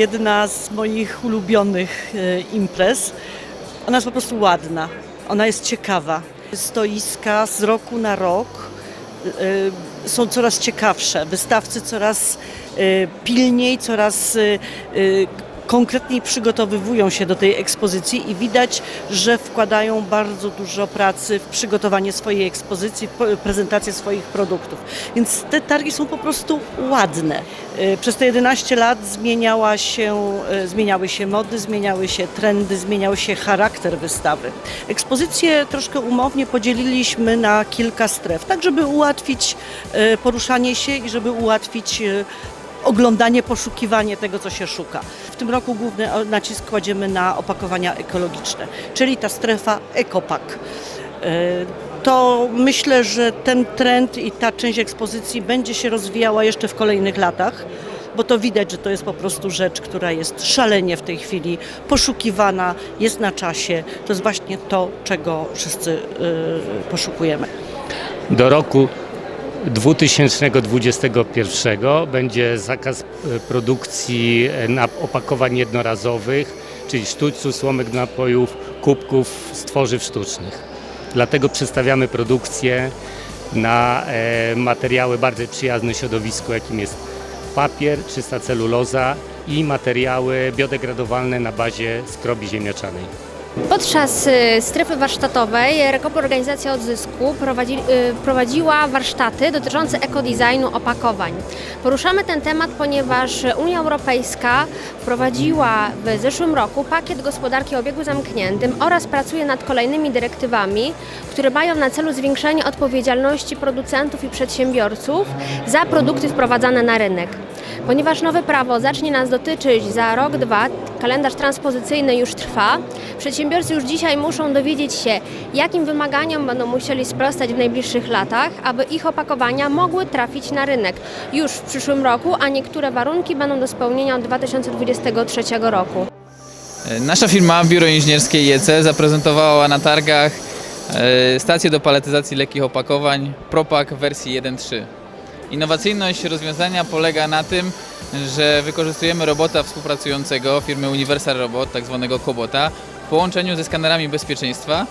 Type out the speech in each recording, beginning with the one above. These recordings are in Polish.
jedna z moich ulubionych e, imprez. Ona jest po prostu ładna, ona jest ciekawa. Stoiska z roku na rok e, są coraz ciekawsze, wystawcy coraz e, pilniej, coraz konkretniej przygotowywują się do tej ekspozycji i widać, że wkładają bardzo dużo pracy w przygotowanie swojej ekspozycji, w prezentację swoich produktów. Więc te targi są po prostu ładne. E, Przez te 11 lat zmieniała się, e, zmieniały się mody, zmieniały się trendy, zmieniał się charakter wystawy. Ekspozycję troszkę umownie podzieliliśmy na kilka stref, tak żeby ułatwić e, poruszanie się i żeby ułatwić oglądanie, poszukiwanie tego, co się szuka. W tym roku główny nacisk kładziemy na opakowania ekologiczne, czyli ta strefa ekopak. E, To myślę, że ten trend i ta część ekspozycji będzie się rozwijała jeszcze w kolejnych latach, bo to widać, że to jest po prostu rzecz, która jest szalenie w tej chwili poszukiwana, jest na czasie. To jest właśnie to, czego wszyscy e, poszukujemy. Do roku 2021 będzie zakaz e, produkcji e, opakowań jednorazowych, czyli sztućców, słomek napojów, kubków z tworzyw sztucznych. Dlatego przedstawiamy produkcję na e, materiały bardzo przyjazne środowisku, jakim jest papier, czysta celuloza i materiały biodegradowalne na bazie skrobi ziemniaczanej. Podczas y, strefy warsztatowej Rekopo Organizacja Odzysku prowadzi, y, prowadziła warsztaty dotyczące ekodesignu opakowań. Poruszamy ten temat, ponieważ Unia Europejska wprowadziła w zeszłym roku pakiet gospodarki o obiegu zamkniętym oraz pracuje nad kolejnymi dyrektywami, które mają na celu zwiększenie odpowiedzialności producentów i przedsiębiorców za produkty wprowadzane na rynek. Ponieważ nowe prawo zacznie nas dotyczyć za rok, dwa, kalendarz transpozycyjny już trwa, przedsiębiorcy już dzisiaj muszą dowiedzieć się, jakim wymaganiom będą musieli sprostać w najbliższych latach, aby ich opakowania mogły trafić na rynek już w przyszłym roku, a niektóre warunki będą do spełnienia od 2023 roku. Nasza firma, Biuro Inżynierskie IEC, zaprezentowała na targach e, stację do paletyzacji lekkich opakowań Propak wersji 1.3. Innowacyjność rozwiązania polega na tym, że wykorzystujemy robota współpracującego firmy Universal Robot, tak zwanego Kobota, w połączeniu ze skanerami bezpieczeństwa,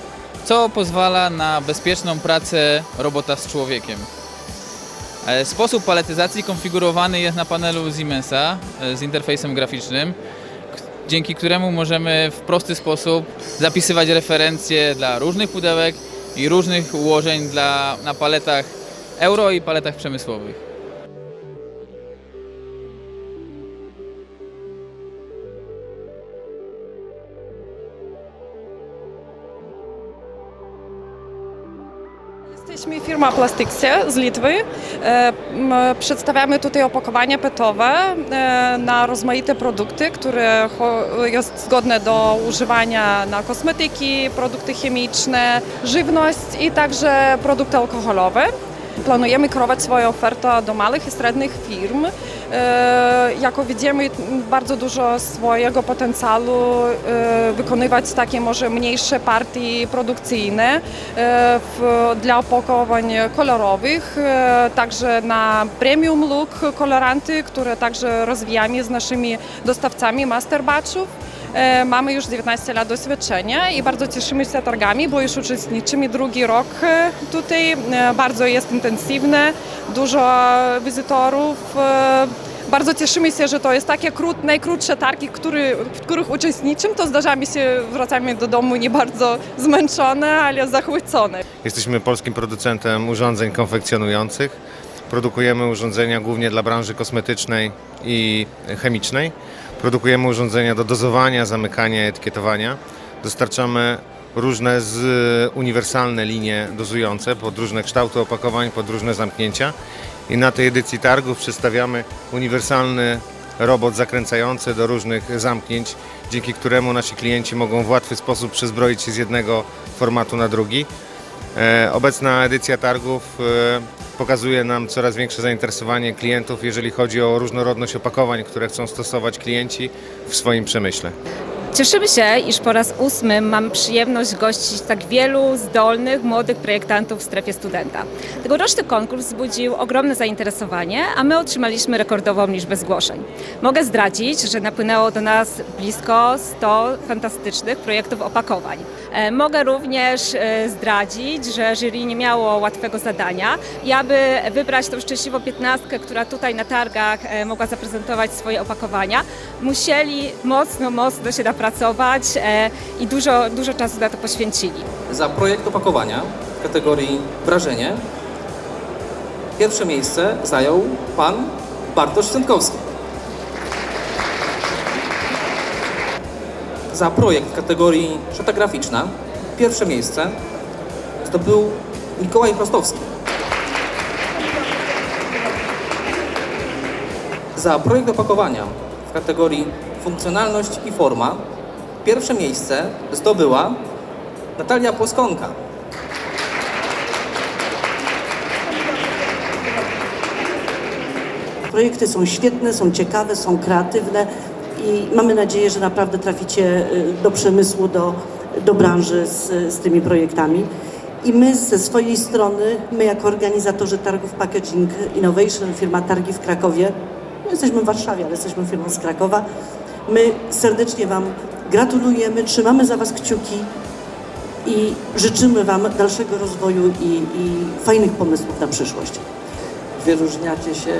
co pozwala na bezpieczną pracę robota z człowiekiem. E, Sposób paletyzacji konfigurowany jest na panelu Siemensa e, z interfejsem graficznym, dzięki któremu możemy w prosty sposób zapisywać referencje dla różnych pudełek i różnych ułożeń dla, na paletach euro i paletach przemysłowych. Jesteśmy firma Plastixie z Litwy. E, Przedstawiamy tutaj opakowania petowe e, na rozmaite produkty, które jest zgodne do używania na kosmetyki, produkty chemiczne, żywność i także produkty alkoholowe. Planujemy kierować swoją ofertę do małych i średnich firm. E, Jako widzimy bardzo dużo swojego potencjału e, wykonywać takie może mniejsze partie produkcyjne e, dla opakowań kolorowych, także na premium look koloranty, które także rozwijamy z naszymi dostawcami master batchów. E, Mamy już 19 lat doświadczenia i bardzo cieszymy się targami, bo już uczestniczymy drugi rok e, tutaj. E, Bardzo jest intensywne, dużo wizytorów. E, Bardzo cieszymy się, że to jest takie krót, najkrótsze targi, który, w których uczestniczymy. To zdarzamy się, wracamy do domu nie bardzo zmęczone, ale zachwycone. Jesteśmy polskim producentem urządzeń konfekcjonujących. Produkujemy urządzenia głównie dla branży kosmetycznej i chemicznej. Produkujemy urządzenia do dozowania, zamykania, etykietowania. Dostarczamy różne z, uniwersalne linie dozujące pod różne kształty opakowań, pod różne zamknięcia. I na tej edycji targów przedstawiamy uniwersalny robot zakręcający do różnych zamknięć, dzięki któremu nasi klienci mogą w łatwy sposób przezbroić się z jednego formatu na drugi. E, Obecna edycja targów e, pokazuje nam coraz większe zainteresowanie klientów, jeżeli chodzi o różnorodność opakowań, które chcą stosować klienci w swoim przemyśle. Cieszymy się, iż po raz ósmy mamy przyjemność gościć tak wielu zdolnych, młodych projektantów w strefie studenta. Tegoroczny konkurs wzbudził ogromne zainteresowanie, a my otrzymaliśmy rekordową liczbę zgłoszeń. Mogę zdradzić, że napłynęło do nas blisko 100 fantastycznych projektów opakowań. E, Mogę również e, zdradzić, że jury nie miało łatwego zadania i aby wybrać tą szczęśliwą piętnastkę, która tutaj na targach e, mogła zaprezentować swoje opakowania, musieli mocno, mocno się napracować e, i dużo, dużo czasu na to poświęcili. Za projekt opakowania w kategorii wrażenie pierwsze miejsce zajął pan Bartosz Sękowski. Za projekt w kategorii szata graficzna pierwsze miejsce zdobył Mikołaj Prostowski. Za projekt opakowania w kategorii funkcjonalność i forma pierwsze miejsce zdobyła Natalia Płoskonka. Projekty są świetne, są ciekawe, są kreatywne i mamy nadzieję, że naprawdę traficie y, do przemysłu, do, do branży z, z tymi projektami. I my ze swojej strony, my jako organizatorzy targów Packaging Innovation, firma Targi w Krakowie, my jesteśmy w Warszawie, ale jesteśmy firmą z Krakowa, my serdecznie Wam gratulujemy, trzymamy za Was kciuki i życzymy Wam dalszego rozwoju i, i fajnych pomysłów na przyszłość. wyróżniacie się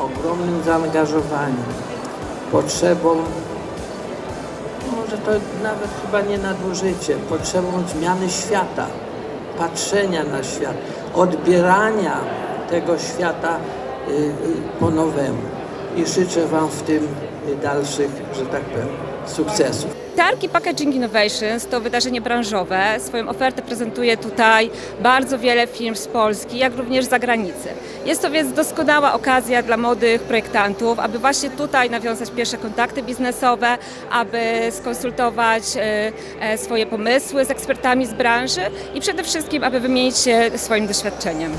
ogromnym zaangażowaniem, potrzebą, może to nawet chyba nie nadużycie, potrzebą zmiany świata, patrzenia na świat, odbierania tego świata y, y, po nowemu. I życzę Wam w tym dalszych, że tak powiem, sukcesów. Targi Packaging Innovations to wydarzenie branżowe. Swoją ofertę prezentuje tutaj bardzo wiele firm z Polski, jak również z zagranicy. Jest to więc doskonała okazja dla młodych projektantów, aby właśnie tutaj nawiązać pierwsze kontakty biznesowe, aby skonsultować e, e, swoje pomysły z ekspertami z branży i przede wszystkim, aby wymienić się swoim doświadczeniem.